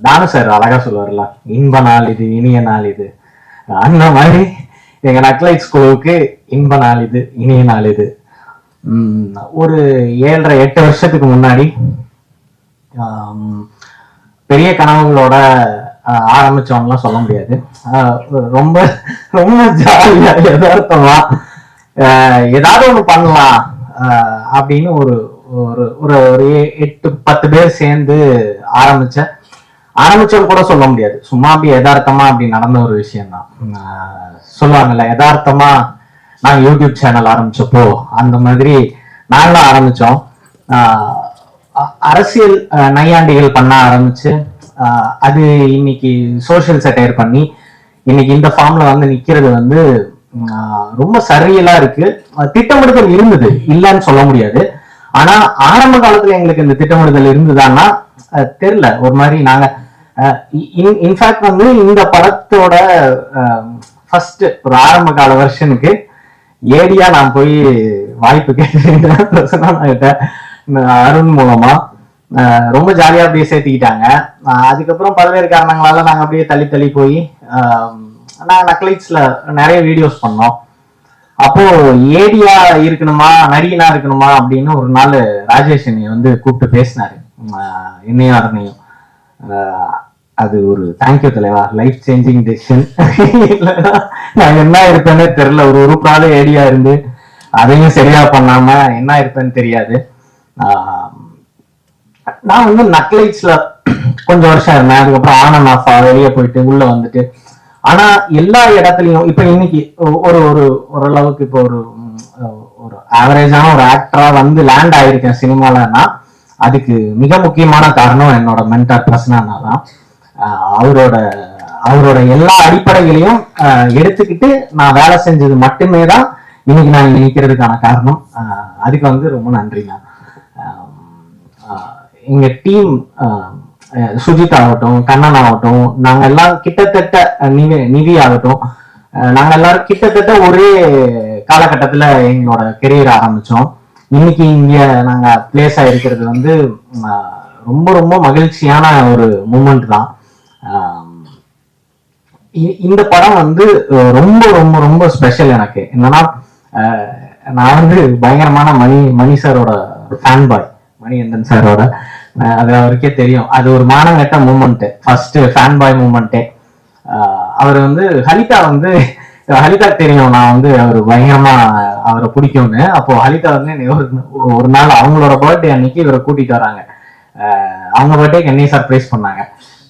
நானும் சார் அழகா சொல்லுவார்ல இன்ப நாள் இது இனிய நாள் இது. அந்த மாதிரி எங்க நக்லைட் ஸ்கூலுக்கு இன்ப நாள் இது இனிய நாள் இது. ஒரு ஏழரை எட்டு வருஷத்துக்கு முன்னாடி பெரிய கனவுகளோட ஆரம்பிச்சோம்லாம் சொல்ல முடியாது. ஆஹ், ரொம்ப ரொம்ப ஜாலியா யதார்த்தமா ஏதாவது ஒண்ணு பண்ணலாம் அப்படின்னு ஒரு ஒரு ஒரு எட்டு பத்து பேர் சேர்ந்து ஆரம்பிச்ச ஆரம்பிச்சோம் கூட சொல்ல முடியாது. சும்மா அப்படி யதார்த்தமா அப்படி நடந்த ஒரு விஷயம் தான் சொல்லுவாங்கல்ல யதார்த்தமா நாங்க யூடியூப் சேனல் ஆரம்பிச்சப்போ அந்த மாதிரி நாங்களும் ஆரம்பிச்சோம். அ- அரசியல் நையாண்டிகள் பண்ண ஆரம்பிச்சு அது இன்னைக்கு சோஷியல் செட்டையர் பண்ணி இன்னைக்கு இந்த ஃபார்ம்ல வந்து நிக்கிறது வந்து ரொம்ப சரியலா இருக்கு. திட்டமிடுதல் இருந்தது. இல்லைன்னு சொல்ல முடியாது. ஆனா ஆரம்ப காலத்துல எங்களுக்கு இந்த திட்டமிடுதல் இருந்ததான்னா தெரியல. ஒரு மாதிரி நாங்க இன்ஃபேக்ட் வந்து இந்த படத்தோட ஃபர்ஸ்ட் ஒரு ஆரம்ப கால வெர்ஷனுக்கு ஏடியா நான் போய் வாய்ப்பு கேட்டேன். அருண் மூலமா. அஹ் ரொம்ப ஜாலியா அப்படியே சேர்த்துக்கிட்டாங்க. அதுக்கப்புறம் பல்வேறு காரணங்களால நாங்க அப்படியே தள்ளி தள்ளி போய் நாங்க நக்லைட்ஸ்ல நிறைய வீடியோஸ் பண்ணோம். அப்போ ஏடியா இருக்கணுமா நடிகனா இருக்கணுமா அப்படின்னு ஒரு நாள் ராஜேஷ் என்னை வந்து கூப்பிட்டு பேசினாரு. என்னையும் அருணையும். அது ஒரு தேங்க்யூ தலைவா லைஃப் சேஞ்சிங் டெசிஷன் இல்லைன்னா நான் என்ன இருப்பேனே தெரியல. ஒரு உருப்படாத ஏடியா இருந்து அதையும் சரியா பண்ணாம என்ன இருப்பேன்னு தெரியாது. ஆஹ் நான் வந்து நக்லைட்ஸ்ல கொஞ்சம் வருஷம் இருந்தேன். அதுக்கப்புறம் ஆன் அண்ட் ஆஃபா வெளியே போயிட்டு உள்ள வந்துட்டு ஆனா எல்லா இடத்துலயும் இப்ப இன்னைக்கு ஒரு ஒரு ஓரளவுக்கு இப்போ ஒரு ஒரு ஆவரேஜான ஒரு ஆக்டரா வந்து லேண்ட் ஆயிருக்கேன் சினிமாலன்னா அதுக்கு மிக முக்கியமான காரணம் என்னோட மென்டார் பிரசன்னா தான் அவரோட அவரோட எல்லா அடிப்படைகளையும் எடுத்துக்கிட்டு நான் வேலை செஞ்சது மட்டுமே தான் இன்னைக்கு நான் நினைக்கிறதுக்கான காரணம். அதுக்கு வந்து ரொம்ப நன்றிங்க. எங்க டீம் சுஜித் ஆகட்டும் கண்ணன் ஆகட்டும் நாங்க எல்லாம் கிட்டத்தட்ட நிதி நிவி நிவி ஆகட்டும் நாங்க எல்லாரும் கிட்டத்தட்ட ஒரே காலகட்டத்துல எங்களோட கெரியர் ஆரம்பிச்சோம். இன்னைக்கு இங்க நாங்க பிளேஸ் ஆயிருக்கிறது வந்து ரொம்ப ரொம்ப மகிழ்ச்சியான ஒரு மூமெண்ட் தான். ஆஹ், இ- இந்த படம் வந்து ரொம்ப ரொம்ப ரொம்ப ஸ்பெஷல் எனக்கு. என்னன்னா அஹ், நான் வந்து பயங்கரமான மணி மணி சாரோட ஃபேன் பாய் மணிகண்டன் சாரோட அது அவருக்கே தெரியும். அது ஒரு மானங்கட்ட மூமெண்ட் ஃபர்ஸ்ட் ஃபேன் பாய் மூமெண்ட்டே அவர் வந்து ஹலிதா வந்து ஹலிதா தெரியும். நான் வந்து அவர் பயங்கரமா அவரை பிடிக்கும்னு. அப்போ ஹலிதா வந்து ஒரு நாள் அவங்களோட பர்த்டே அன்னைக்கு இவரை கூட்டிட்டு வராங்க. அவங்க பர்த்டேக்கு என்னையும் சர்ப்ரைஸ் பண்ணாங்க.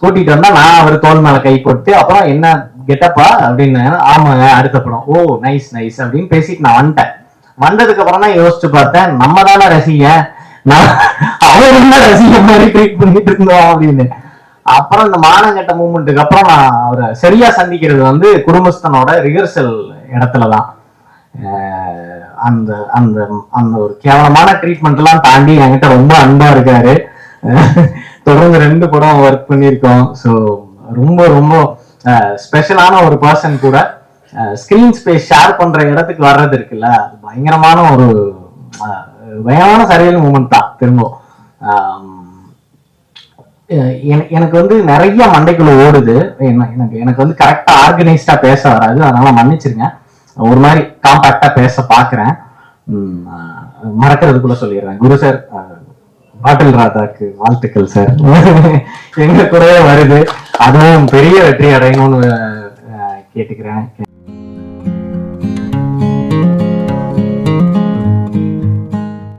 கூட்டிட்டு வந்தா நான் அவர் தோல் மேல கை போட்டு அப்புறம் என்ன கெட்டப்பா அப்படின்னு ஆமாங்க அடுத்த படம். ஓ நைஸ் நைஸ் அப்படின்னு பேசிட்டு நான் வந்துட்டேன். வந்ததுக்கு அப்புறம் தான் யோசிச்சு பார்த்தேன் நம்ம தானே ரசிகன். நான் அவர் என்ன மாதிரி ட்ரீட் பண்ணிட்டு இருந்தோம் அப்படின்னு. அப்புறம் இந்த மானங்கட்ட மூமெண்ட்டுக்கு அப்புறம் நான் அவரை சரியா சந்திக்கிறது வந்து குடும்பஸ்தனோட ரிஹர்சல் இடத்துல தான் அந்த அந்த அந்த ஒரு கேவலமான ட்ரீட்மெண்ட் எல்லாம் தாண்டி என்கிட்ட ரொம்ப அன்பா இருக்காரு. தொடர்ந்து ரெண்டு படம் ஒர்க் பண்ணியிருக்கோம். ஸோ ரொம்ப ரொம்ப ஸ்பெஷலான ஒரு பர்சன் கூட. ஸ்கிரீன் ஸ்பேஸ் ஷேர் பண்ற இடத்துக்கு வர்றது இருக்குல்ல. அது பயங்கரமான ஒரு பயமான பயங்கரமான சரியல் மூமெண்ட் தான் திரும்பவும். எனக்கு வந்து நிறைய மண்டைக்குள்ள ஓடுது. என்ன- எனக்கு எனக்கு வந்து கரெக்டா ஆர்கனைஸ்டா பேச வராது. அதனால மன்னிச்சிருங்க. ஒரு மாதிரி காம்பாக்டா பேச பாக்குறேன் உம், மறக்கிறதுக்குள்ள சொல்லிடுறேன். குரு சார் பாட்டில் ராதாக்கு வாழ்த்துக்கள் சார். எங்க கூடவே வருது. அதுவும் பெரிய வெற்றி அடையணும்னு கேட்டுக்கிறேன்.